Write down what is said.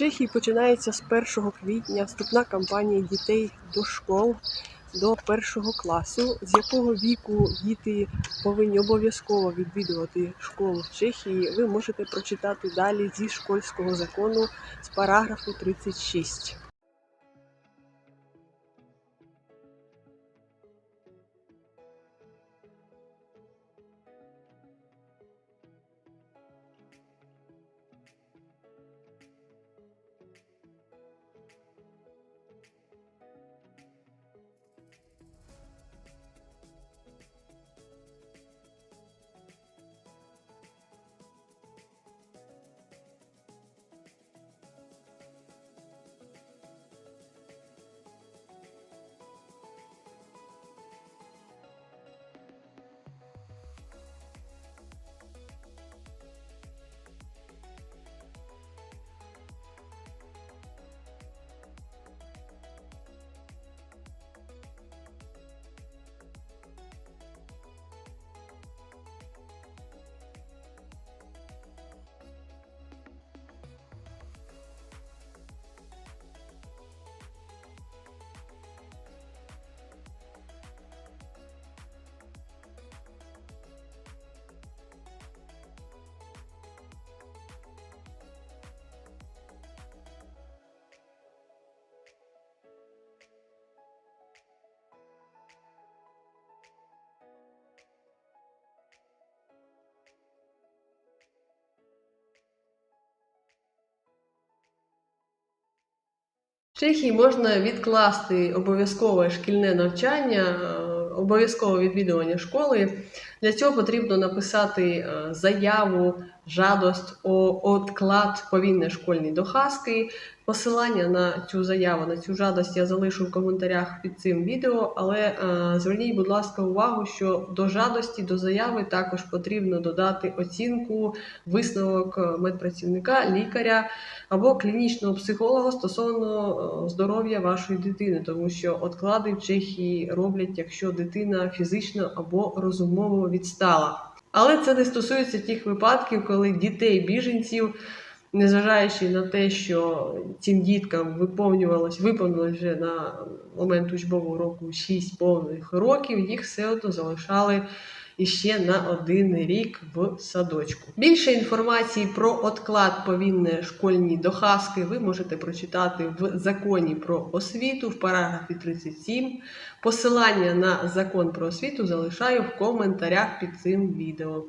Чехії починається з 1 квітня вступна кампанія дітей до школ до першого класу, з якого віку діти повинні обов'язково відвідувати школу в Чехії. Ви можете прочитати далі зі школьського закону з параграфу 36. В Чехії можна відкласти обов'язкове шкільне навчання, е, обов'язкове відвідування школи. Для цього потрібно написати е, заяву, жадость о odklad повільної школьні дохазки. Посилання на цю заяву, на цю жадость я залишу в коментарях під цим відео, але е, зверніть, будь ласка, увагу, що до жадості, до заяви також потрібно додати оцінку, висновок е, медпрацівника, лікаря або клінічного психолога стосовно здоров'я вашої дитини, тому що отклади в Чехії роблять, якщо дитина фізично або розумово відстала. Але це не стосується тих випадків, коли дітей біженців, незважаючи на те, що цим діткам виповнювалось, виповнилось вже на момент учбового року 6 повних років, їх все одно залишали іще на один рік в садочку. Більше інформації про отклад повінне школьні дохазки ви можете прочитати в законі про освіту в параграфі 37. Посилання на закон про освіту залишаю в коментарях під цим відео.